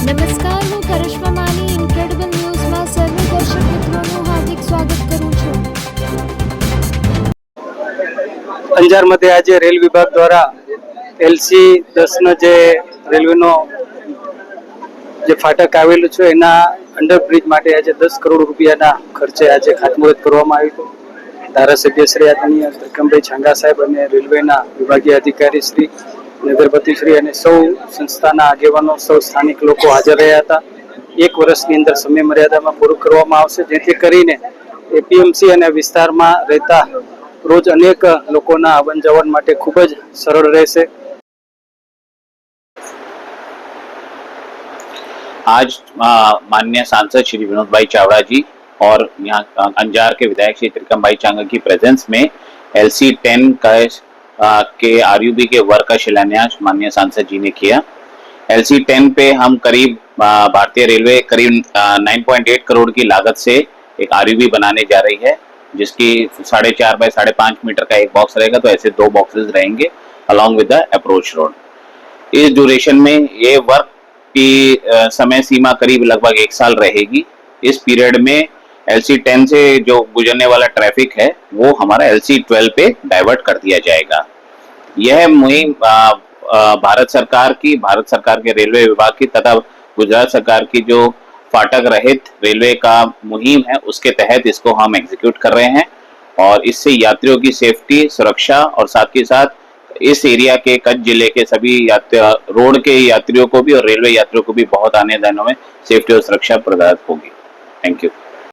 નમસ્કાર હું કરિશ્મા માની ઇન્ક્રેડિબલ ન્યૂઝમાં સર્વ દર્શક મિત્રોનું હાર્દિક સ્વાગત કરું છું. અંજાર મધ્ય આજે રેલ વિભાગ દ્વારા એલસી દસનો જે રેલવેનો જે ફાટક આવેલું છે, એના અંડરબ્રિજ માટે આજે દસ કરોડ રૂપિયાના ખર્ચે આજે ખાતમુહૂર્ત કરવામાં આવ્યું હતું. ધારાસભ્ય શ્રી આદરણીય વિક્રમભાઈ છાંગા સાહેબ અને રેલવેના વિભાગીય અધિકારી શ્રી નગરપતિ શ્રી અને સૌ સંસ્થાના આગેવાનો સૌ સ્થાનિક લોકો હાજર રહ્યા હતા એક વર્ષની અંદર સમય મર્યાદામાં પૂરું કરવામાં આવશે જેથી કરીને એપીએમસી અને વિસ્તારમાં રહેતા રોજ અનેક લોકોના આવન જવન માટે ખૂબ જ સરળ રહેશે आज अ, माननीय सांसद श्री विनोद भाई चावड़ा जी और यहाँ अ, अंजार के विधायक श्री त्रिकम भाई चांगा की प्रेजेंस में एल सी टेन का अ, के आर के वर्क का शिलान्यास माननीय सांसद जी ने किया। एल सी टेन पे हम करीब भारतीय रेलवे करीब नाइन पॉइंट एट करोड़ की लागत से एक आरयूबी बनाने जा रही है, जिसकी साढ़े चार बाय साढ़े पाँच मीटर का एक बॉक्स रहेगा तो ऐसे दो बॉक्सेस रहेंगे along with the approach road इस ड्यूरेशन में ये वर्क की समय सीमा करीब लगभग एक साल रहेगी। इस पीरियड में एल सी टेन से जो गुजरने वाला ट्रैफ़िक है, वो हमारा एल सी ट्वेल्व पे डाइवर्ट कर दिया जाएगा। यह मुहिम भारत सरकार की, भारत सरकार के रेलवे विभाग की तथा गुजरात सरकार की जो फाटक रहित रेलवे का मुहिम है, उसके तहत इसको हम एग्जीक्यूट कर रहे हैं और इससे यात्रियों की सेफ्टी सुरक्षा और साथ ही साथ इस एरिया के, कच्छ ज़िले के सभी रोड के यात्रियों को भी और रेलवे यात्रियों को भी बहुत आने जाने में सेफ्टी और सुरक्षा प्रदान होगी। Thank you